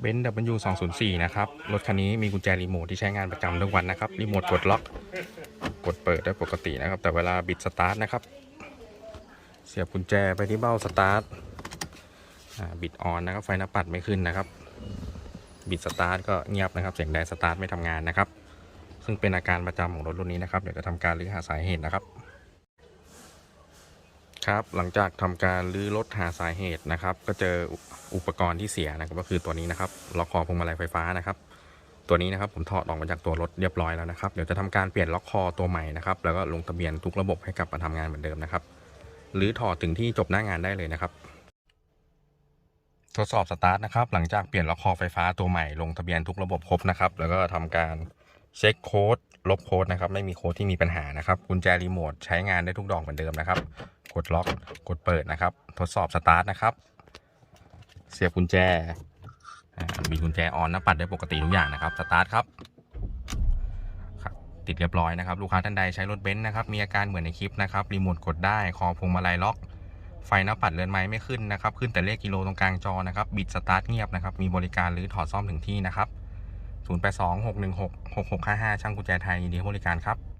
เบนซ์ W 2 0 4นะครับ รถคันนี้มีกุญแจรีโมทที่ใช้งานประจำทุกวันนะครับ รีโมทกดล็อก กดเปิดได้ปกตินะครับ แต่เวลาบิดสตาร์ทนะครับ เสียบกุญแจไปที่เบ้าสตาร์ทบิดออนนะครับ ไฟหน้าปัดไม่ขึ้นนะครับ บิดสตาร์ทก็เงียบนะครับ เสียงแดงสตาร์ทไม่ทำงานนะครับ ซึ่งเป็นอาการประจำของรถรุ่นนี้นะครับ เดี๋ยวจะทำการรื้อหาสาเหตุนะครับ ครับหลังจากทำการรื้อรถหาสาเหตุนะครับ ก็เจออุปกรณ์ที่เสียนะครับก็คือตัวนี้นะครับล็อกคอพวงมาลัยไฟฟ้านะครับ ตัวนี้นะครับผมถอดออกมาจากตัวรถเรียบร้อยแล้วนะครับเดี๋ยวจะทำการเปลี่ยนล็อกคอตัวใหม่นะครับแล้วก็ลงทะเบียนทุกระบบให้กลับมาทำงานเหมือนเดิมนะครับ หรือถอดถึงที่จบหน้างานได้เลยนะครับ ทดสอบสตาร์ทนะครับหลังจากเปลี่ยนล็อกคอไฟฟ้าตัวใหม่ลงทะเบียนทุกระบบครบนะครับ แล้วก็ทำการเช็คโค้ดลบโค้ดนะครับไม่มีโค้ดที่มีปัญหานะครับกุญแจรีโมทใช้งานได้ทุกดอกเหมือนเดิมนะครับ กดล็อก กดเปิดนะครับ ทดสอบสตาร์ทนะครับ เสียบกุญแจ มีกุญแจออนนะปัดได้ปกติทุกอย่างนะครับ สตาร์ทครับ ติดเรียบร้อยนะครับ ลูกค้าท่านใดใช้รถเบนซ์นะครับ มีอาการเหมือนในคลิปนะครับ รีโมทกดได้ คอพวงมาลัยล็อก ไฟหน้าปัดเรือนไม้ไม่ขึ้นนะครับ ขึ้นแต่เลขกิโลตรงกลางจอนะครับ บิดสตาร์ทเงียบนะครับ มีบริการหรือถอดซ่อมถึงที่นะครับ 082 616 6655 ช่างกุญแจไทยยินดีบริการครับ